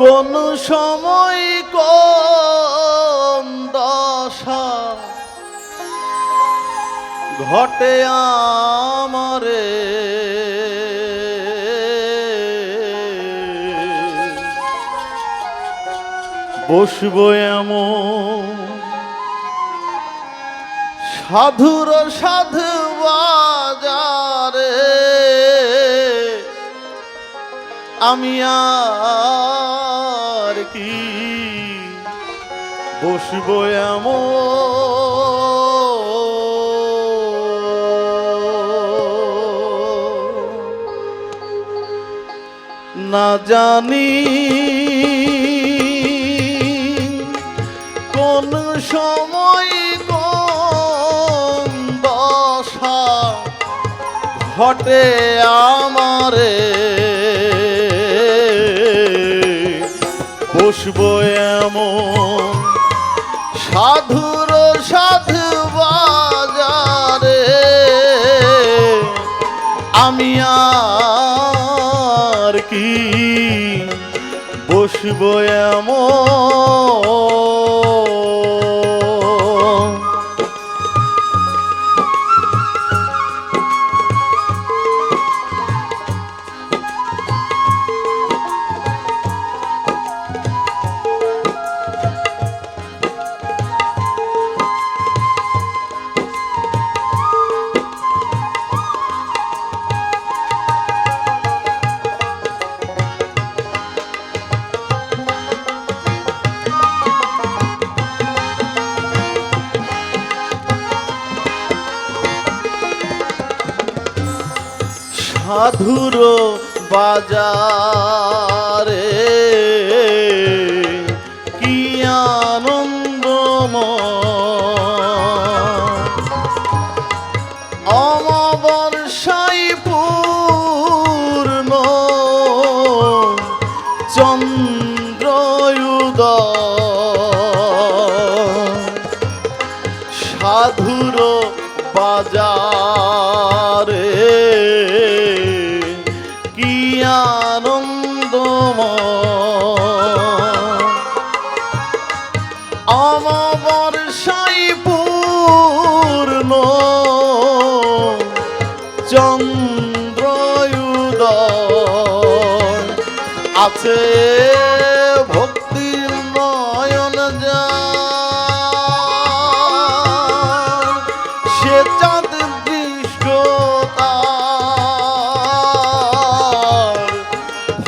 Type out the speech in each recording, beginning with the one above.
কোন সময় কোন দশা ঘটে আমারে? বসবো এমন সাধুর সাধু বাজারে। আমি আর বসবো এমন। না জানি কোন সময় দশা ঘটে আমারে। বসবো এমন সাধুর সাধু বাজারে আমি আর কি বসবো এমন সাধুর বাজারে কি আনন্দ অমাবর্ষাই পূর্ণ চন্দ্রয়ুদয় সাধুর বাজারে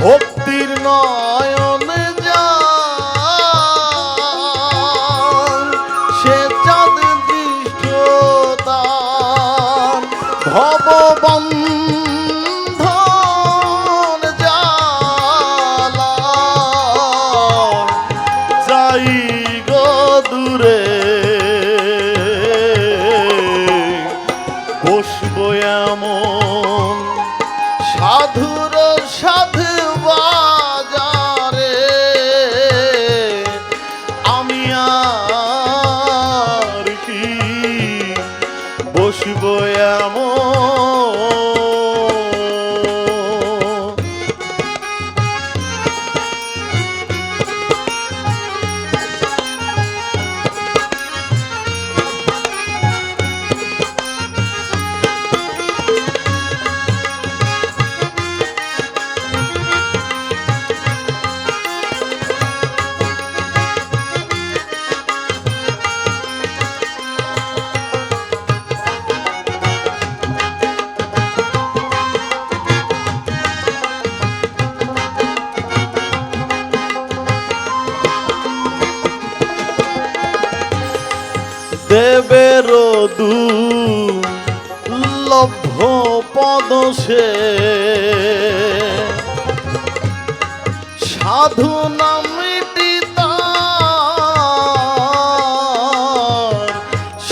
ভক্তির নয়ন সে চাঁদ দৃষ্টতার ভববন্ধন বসবো এমন সাধুর সাধু দু লভ্য পদ সে। সাধু নামটি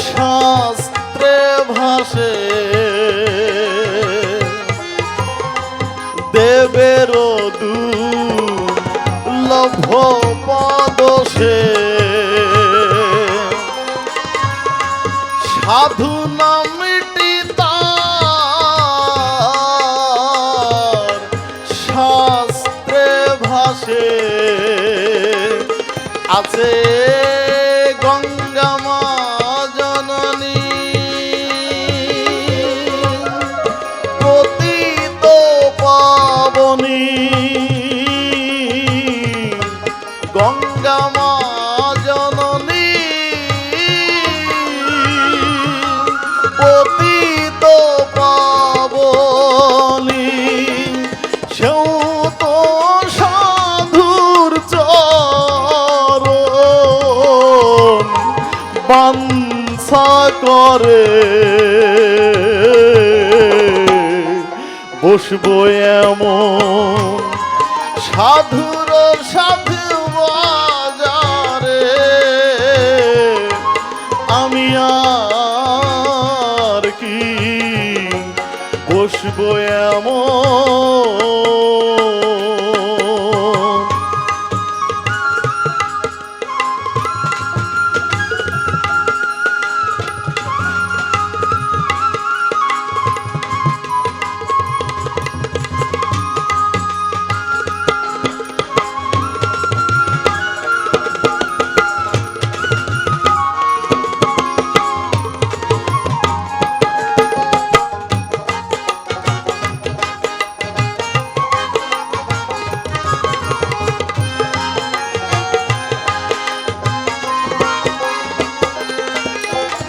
শাস্ত্রে ভাসে। দেবের দু লভ্য পদ সাধু নামটি তার শাস্ত্রে ভাসে। আছে গঙ্গা মা জননী। পতিত পাবনী। করে বসবো এমন সাধুর সাধু বাজারে। আমি আর কি বসবো এমন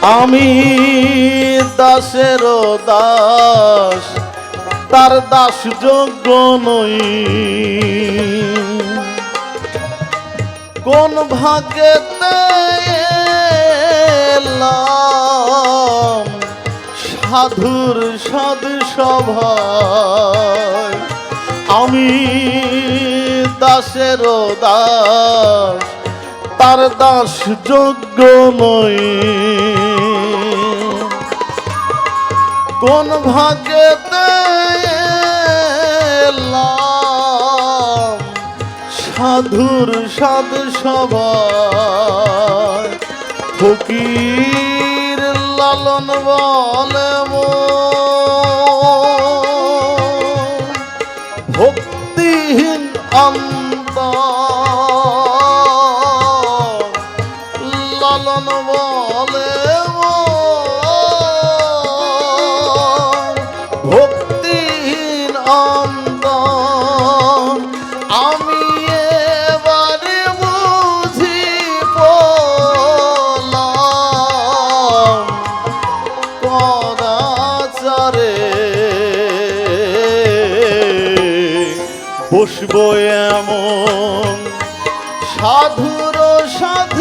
আমি দাসের দাস তার দাস যোগ্য নই। কোন এলাম সাধুর সাধু আমি দাসের দাস তার দাস যোগ্য নই। কোন ভাগে সাধুর সাধ সবাই বসবো এমন সাধুর সাধু